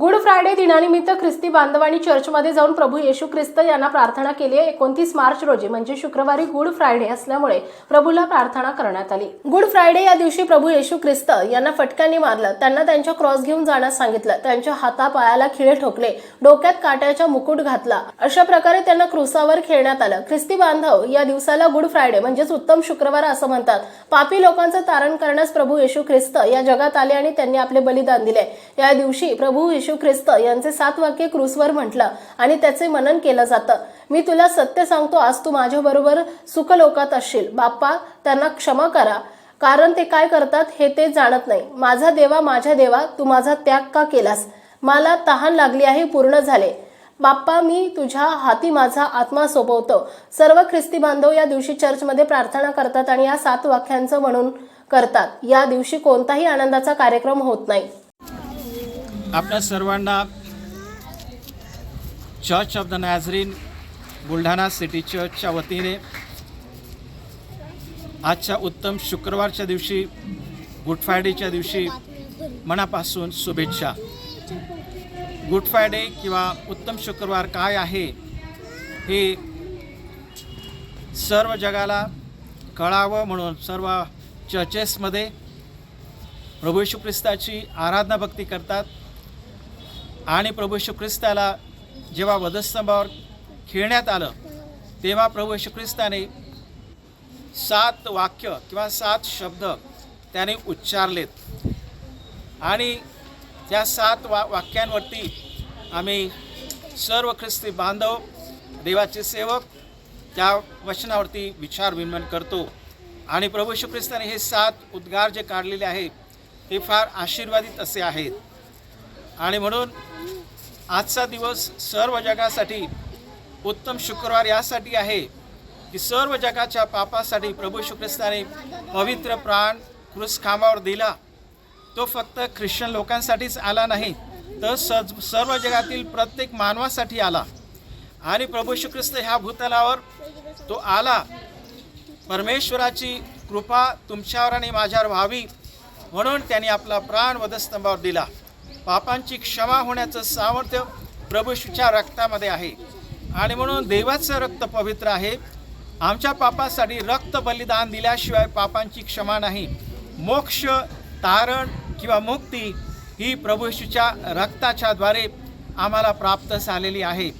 Good Friday दिनानिमित्त ख्रिस्ती बांधवांनी चर्चमध्ये जाऊन प्रभू येशू ख्रिस्त यांना प्रार्थना केली. आहे एकोणतीस मार्च रोजी म्हणजे शुक्रवारी गुड फ्रायडे असल्यामुळे प्रभूला प्रार्थना करण्यात आली. गुड फ्रायडे या दिवशी प्रभू येशू ख्रिस्त यांना फटक्यांनी मारलं. त्यांना त्यांच्या क्रॉस घेऊन जाण्यास सांगितलं. त्यांच्या हातापायाला खिळे ठोकले. डोक्यात काट्याचा मुकुट घातला. अशा प्रकारे त्यांना क्रुसावर खेळण्यात आलं. ख्रिस्ती बांधव या दिवसाला गुड फ्रायडे म्हणजेच उत्तम शुक्रवार असं म्हणतात. पापी लोकांचं तारण करण्यास प्रभू येशू ख्रिस्त या जगात आले आणि त्यांनी आपले बलिदान दिले. या दिवशी प्रभू येशू ख्रिस्त यांचे सात वाक्य क्रूसवर म्हटलं आणि त्याचे मनन केलं जातं. मी तुला सत्य सांगतो आज तू माझ्याबरोबर सुखलोकात असशील. बाप्पा त्यांना क्षमा करा. कारण ते काय करतात हे ते जाणत नाही. माझा देवा माझ्या देवा तू माझा त्याग का केलास? मला तहान लागली आहे पूर्ण झाले. बाप्पा मी तुझ्या हाती माझा आत्मा सोपवतो. सर्व ख्रिस्ती बांधव या दिवशी चर्चमध्ये प्रार्थना करतात आणि या सात वाक्यांचं म्हणून करतात. या दिवशी कोणताही आनंदाचा कार्यक्रम होत नाही. आपल्या सर्वांना church of the Nazarene Buldhana city चर्चच्या वतीने आजच्या उत्तम शुक्रवारच्या दिवशी गुड फ्रायडेच्या दिवशी मनापासून शुभेच्छा. गुड फ्रायडे किंवा उत्तम शुक्रवार काय आहे हे सर्व जगाला कळावं म्हणून सर्व चर्चेसमध्ये प्रभू ख्रिस्ताची आराधना भक्ती करतात. आणि प्रभू ख्रिस्ताला जेव्हा वधस्तंभावर खेळण्यात आलं तेव्हा प्रभू येशू ख्रिस्ताने सात वाक्य किंवा सात शब्द त्याने उच्चारलेत. आणि त्या सात वा वाक्यांवरती आम्ही सर्व ख्रिस्ती बांधव देवाचे सेवक त्या वचनावरती विचार करतो. आणि प्रभू येशू ख्रिस्ताने हे सात उद्गार जे काढलेले आहेत ते फार आशीर्वादित असे आहेत. आणि म्हणून आजचा दिवस सर्व जगासाठी उत्तम शुक्रवार यासाठी आहे की सर्व जगाच्या पापासाठी प्रभू येशू पवित्र प्राण क्रूस खांबावर दिला. तो फक्त ख्रिश्चन लोकांसाठीच आला नाही तर सज सर्व जगातील प्रत्येक मानवासाठी आला. आणि प्रभू श्रीख्रिस्त ह्या भूतलावर तो आला. परमेश्वराची कृपा तुमच्यावर आणि माझ्यावर व्हावी म्हणून त्यांनी आपला प्राण वधस्तंभावर दिला. पापांची क्षमा होण्याचं सामर्थ्य प्रभूच्या रक्तामध्ये आहे. आणि म्हणून देवाचं रक्त पवित्र आहे. आमच्या पापासाठी रक्त बलिदान दिल्याशिवाय पापांची क्षमा नाही. मोक्ष तारण किंवा मुक्ती ही प्रभूशूच्या रक्ताच्याद्वारे आम्हाला प्राप्त झालेली आहे.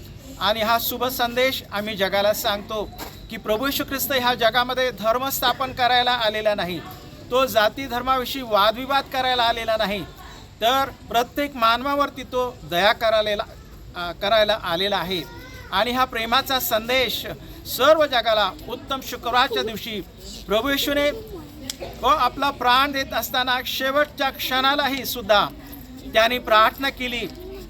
आणि हा शुभ संदेश आम्ही जगाला सांगतो की प्रभू ख्रिस्त ह्या जगामध्ये धर्म स्थापन करायला आलेला नाही. तो जाती धर्माविषयी वादविवाद करायला आलेला नाही. तर प्रत्येक मानवावरती तो दया करायला करायला आलेला आहे. आणि हा प्रेमाचा संदेश सर्व जगाला उत्तम शुक्रवारच्या दिवशी प्रभू येशूने व आपला प्राण देत असताना शेवटच्या क्षणालाही सुद्धा त्यांनी प्रार्थना केली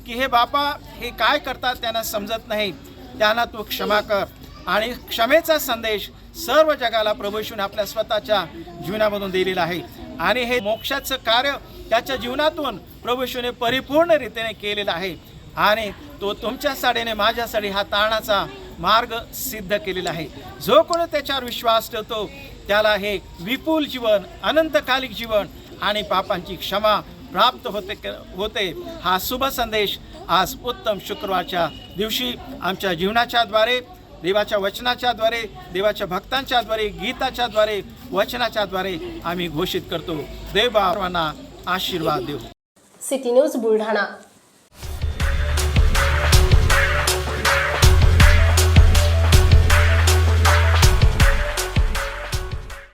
की हे बापा हे काय करतात त्यांना समजत नाही. त्यांना तू क्षमा कर. आणि क्षमेचा संदेश सर्व जगाला प्रभू आपल्या स्वतःच्या जीवनामधून दिलेला आहे. आणि हे मोक्षाचं कार्य त्याच्या जीवनातून प्रभू परिपूर्ण रीतीने केलेला आहे. आणि तो तुमच्या साडीने माझ्यासाठी हा ताणाचा मार्ग सिद्ध केलेला आहे. जो कोणी त्याच्यावर विश्वास ठेवतो त्याला हे विपुल जीवन अनंतकालिक जीवन आणि पापांची क्षमा प्राप्त होते होते. हा शुभ संदेश आज उत्तम शुक्रवारच्या दिवशी आमच्या जीवनाच्याद्वारे देवाच्या वचनाच्याद्वारे देवाच्या भक्तांच्याद्वारे गीताच्याद्वारे वचनाच्याद्वारे आम्ही घोषित करतो. देव सर्वांना आशीर्वाद देऊ. City news Buldhana.